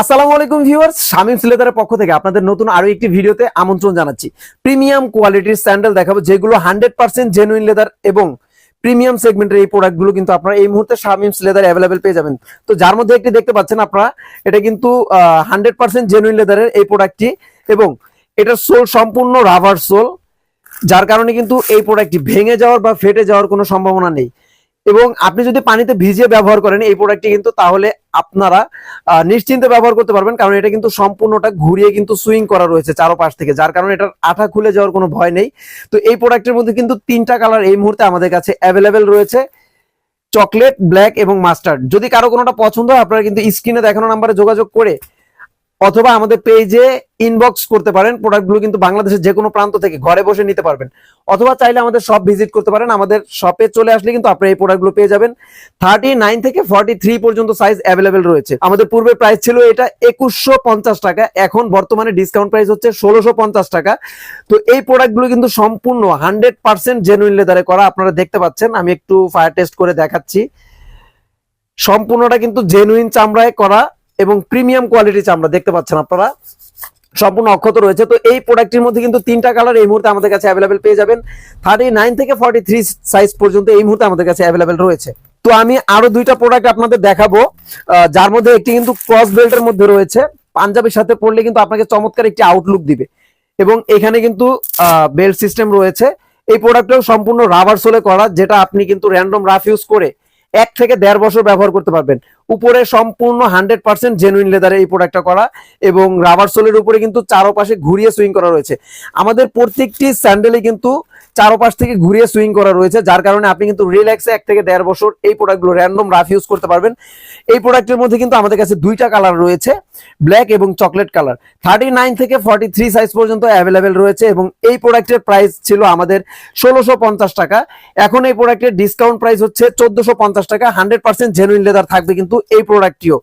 আসসালামু আলাইকুম ভিউয়ার্স, শামিম সিলেদারের পক্ষ থেকে আপনাদের নতুন আরও একটি ভিডিওতে আমন্ত্রণ জানাচ্ছি। প্রিমিয়াম কোয়ালিটির স্যান্ডেল দেখাবো, যেগুলো হান্ড্রেড পার্সেন্ট জেনুইন লেদার এবং প্রিমিয়াম সেগমেন্টের এই প্রোডাক্টগুলো কিন্তু আপনারা এই মুহূর্তে শামিম লেদার অ্যাভেলেবেল পেয়ে যাবেন। তো যার মধ্যে একটি দেখতে পাচ্ছেন আপনারা, এটা কিন্তু হান্ড্রেড পার্সেন্ট জেনুইন লেদারের এই প্রোডাক্টটি এবং এটার সোল সম্পূর্ণ রাবার সোল, যার কারণে কিন্তু এই প্রোডাক্টটি ভেঙে যাওয়ার বা ফেটে যাওয়ার কোনো সম্ভাবনা নেই। এবং আপনি যদি পানিতে ভিজিয়ে ব্যবহার করেন এই প্রোডাক্টটি কিন্তু তাহলে আপনারা নিশ্চিন্তে ব্যবহার করতে পারবেন। কারণ এটা কিন্তু সম্পূর্ণটা ঘুরিয়ে কিন্তু সুইং করা রয়েছে চারোপাশ থেকে, যার কারণে এটার আঠা খুলে যাওয়ার কোনো ভয় নেই। তো এই প্রোডাক্টের মধ্যে কিন্তু তিনটা কালার এই মুহূর্তে আমাদের কাছে অ্যাভেলেবেল রয়েছে। চকলেট ব্ল্যাক এবং মাস্টার্ড যদি কারও কোনোটা পছন্দ হয়, আপনারা কিন্তু স্ক্রিনে দেখানো নাম্বারে যোগাযোগ করে অথবা আমাদের পেজে ইনবক্স করতে পারেন। প্রোডাক্টগুলো কিন্তু বাংলাদেশের যে কোনো প্রান্ত থেকে ঘরে বসে নিতে পারবেন। অথবা চাইলে আমাদের শপ ভিজিট করতে পারেন। আমাদের শপে চলে আসলে কিন্তু আপনি এই প্রোডাক্টগুলো পেয়ে যাবেন। থার্টি নাইন থেকে ফর্টি থ্রি পর্যন্ত সাইজ অ্যাভেলেবেল রয়েছে। আমাদের পূর্বে প্রাইস ছিল এটা একুশশো পঞ্চাশ টাকা। এখন বর্তমানে ডিসকাউন্ট প্রাইস হচ্ছে ষোলোশো পঞ্চাশ টাকা। তো এই প্রোডাক্টগুলো কিন্তু সম্পূর্ণ হান্ড্রেড পার্সেন্ট জেনুইন লেদারে করা আপনারা দেখতে পাচ্ছেন। আমি একটু ফায়ার টেস্ট করে দেখাচ্ছি। সম্পূর্ণটা কিন্তু জেনুইন চামড়ায় করা। এবং প্রিমিয়াম কোয়ালিটি চামড়া দেখতে পাচ্ছেন আপনারা। সম্পূর্ণ অক্ষত রয়েছে। তো এই প্রোডাক্টের মধ্যে কিন্তু তিনটা কালার এই মুহূর্তে আমাদের কাছে অ্যাভেলেবেল পেয়ে যাবেন। থার্টি নাইন থেকে ফর্টি থ্রি সাইজ পর্যন্ত এই মুহূর্তে আমাদের কাছে অ্যাভেলেবেল রয়েছে। তো আমি আরও দুইটা প্রোডাক্ট আপনাদের দেখাবো। যার মধ্যে একটি কিন্তু ক্রস বেল্টের মধ্যে রয়েছে। পাঞ্জাবির সাথে পড়লে কিন্তু আপনাকে চমৎকার একটি আউটলুক দিবে। এবং এখানে কিন্তু বেল্ট সিস্টেম রয়েছে। এই প্রোডাক্টটাও সম্পূর্ণ রাবার সোলে করা, যেটা আপনি কিন্তু র্যান্ডম রাফ ইউজ করে এক থেকে দেড় বছর ব্যবহার করতে পারবেন। উপরে সম্পূর্ণ হান্ড্রেড পার্সেন্ট জেনুইন লেদারে এই প্রোডাক্টটা করা এবং রাবার সোলের উপরে কিন্তু চারোপাশে ঘুরিয়ে সুইং করা রয়েছে। আমাদের প্রত্যেকটি স্যান্ডেলে কিন্তু চারোপাশ থেকে ঘুরিয়ে সুইং করা রয়েছে, যার কারণে আপনি কিন্তু রিল্যাক্সে এক থেকে দেড় বছর এই প্রোডাক্টগুলো র্যান্ডম রাফ ইউজ করতে পারবেন। এই প্রোডাক্টের মধ্যে কিন্তু আমাদের কাছে দুইটা কালার রয়েছে ব্ল্যাক এবং চকলেট কালার থার্টি নাইন থেকে ফর্টি থ্রি সাইজ পর্যন্ত অ্যাভেলেবেল রয়েছে এবং এই প্রোডাক্টের প্রাইস ছিল আমাদের ষোলোশো পঞ্চাশ টাকা। এখন এই প্রোডাক্টের ডিসকাউন্ট প্রাইস হচ্ছে চোদ্দশো পঞ্চাশ টাকা হান্ড্রেড পার্সেন্ট জেনুইন লেদার থাকবে কিন্তু এই প্রোডাক্টটিও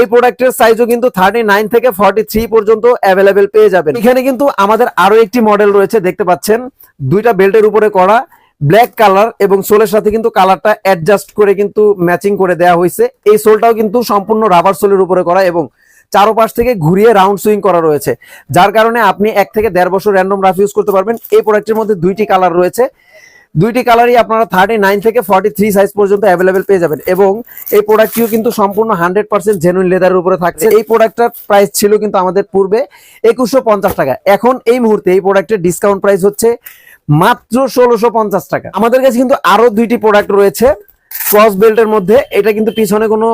এই প্রোডাক্টের সাইজও কিন্তু থার্টি নাইন থেকে ফর্টি থ্রি পর্যন্ত অ্যাভেলেবেল পেয়ে যাবেন। এখানে কিন্তু আমাদের আরও একটি মডেল রয়েছে, দেখতে পাচ্ছেন। দুইটা বেল্টের উপরে করা ব্ল্যাক কালার এবং সোলের সাথে কিন্তু কালারটা অ্যাডজাস্ট করে কিন্তু ম্যাচিং করে দেওয়া হয়েছে। এই সোলটাও কিন্তু সম্পূর্ণ রাবার সোলের উপরে করা এবং চারোপাশ থেকে ঘুরিয়ে রাউন্ড সুইং করা রয়েছে। যার কারণে আপনি এক থেকে দেড় বছর র্যান্ডম রাফ ইউজ করতে পারবেন। এই প্রোডাক্টের মধ্যে দুইটি কালার রয়েছে। দুইটি কালারই আপনারা থার্টি নাইন থেকে ফর্টি থ্রি সাইজ পর্যন্ত অ্যাভেলেবেল পেয়ে যাবেন। এবং এই প্রোডাক্টটিও কিন্তু সম্পূর্ণ হান্ড্রেড পার্সেন্ট জেনুইন লেদারের উপরে থাকছে। এই প্রোডাক্টটার প্রাইস ছিল কিন্তু আমাদের পূর্বে একুশশো পঞ্চাশ টাকা। এখন এই মুহূর্তে এই প্রোডাক্টের ডিসকাউন্ট প্রাইস হচ্ছে মাত্র ষোলোশো পঞ্চাশ টাকা। আমাদের কাছে কিন্তু আরও দুইটি প্রোডাক্ট রয়েছে। ক্রস বেল্টের মধ্যে। এটা কিন্তু পিছনে কোনো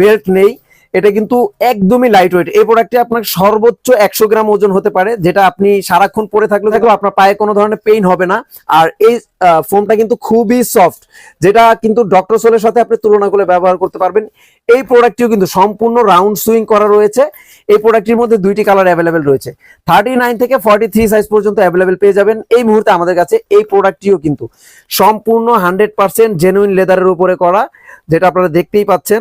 বেল্ট নেই। এটা কিন্তু একদমই লাইট ওয়েট এই প্রোডাক্টটি আপনার সর্বোচ্চ একশো গ্রাম ওজন হতে পারে, যেটা আপনি সারাক্ষণ পরে থাকলে থাকলেও আপনার পায়ে কোনো ধরনের পেইন হবে না। আর এই ফোমটা কিন্তু খুবই সফট যেটা কিন্তু ডক্টর সোলের সাথে আপনি তুলনা করে ব্যবহার করতে পারবেন। এই প্রোডাক্টটিও কিন্তু সম্পূর্ণ রাউন্ড সুইং করা রয়েছে। এই প্রোডাক্টটির মধ্যে দুইটি কালার অ্যাভেলেবেল রয়েছে। থার্টি নাইন থেকে ফর্টি থ্রি সাইজ পর্যন্ত অ্যাভেলেবেল পেয়ে যাবেন। এই মুহূর্তে আমাদের কাছে এই প্রোডাক্টটিও কিন্তু সম্পূর্ণ হান্ড্রেড পার্সেন্ট জেনুইন লেদারের উপরে করা, যেটা আপনারা দেখতেই পাচ্ছেন।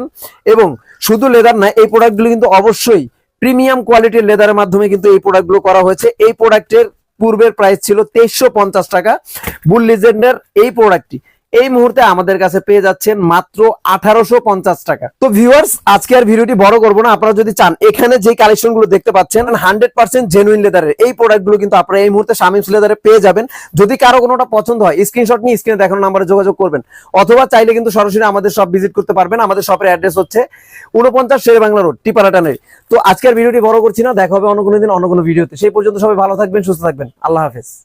এবং শুধু লেদার না, এই প্রোডাক্টগুলো কিন্তু অবশ্যই প্রিমিয়াম কোয়ালিটির লেদারের মাধ্যমে কিন্তু এই প্রোডাক্টগুলো করা হয়েছে। এই প্রোডাক্টের পূর্বের প্রাইস ছিল তেইশশো টাকা। বুল লিজেন্ডের এই প্রোডাক্টটি এই মুহূর্তে আমাদের কাছে পেয়ে যাচ্ছেন মাত্র আঠারোশো পঞ্চাশ টাকা। তো ভিউয়ার্স আজকে আর ভিডিওটি বড় করব না, আপনারা যদি চান, এখানে যে কালেকশনগুলো দেখতে পাচ্ছেন হান্ড্রেড পার্সেন্ট জেনুইন লেদারের এই প্রোডাক্টগুলো কিন্তু আপনারা এই মুহূর্তে শামিমস লেদারে পেয়ে যাবেন। যদি কারও কোনোটা পছন্দ হয় স্ক্রিনশট নিয়ে স্ক্রিনে দেখানো নাম্বারে যোগাযোগ করবেন। অথবা চাইলে কিন্তু সরাসরি আমাদের সব ভিজিট করতে পারবেন। আমাদের শপের অ্যাড্রেস হচ্ছে উনপঞ্চাশ শের বাংলা রোড টিপারাটানের তো আজকের ভিডিওটি বড় করছি না, দেখা হবে অন্য কোনো দিন, অন্য কোনো ভিডিওতে সেই পর্যন্ত সবাই ভালো থাকবেন, সুস্থ থাকবেন। আল্লাহ হাফেজ।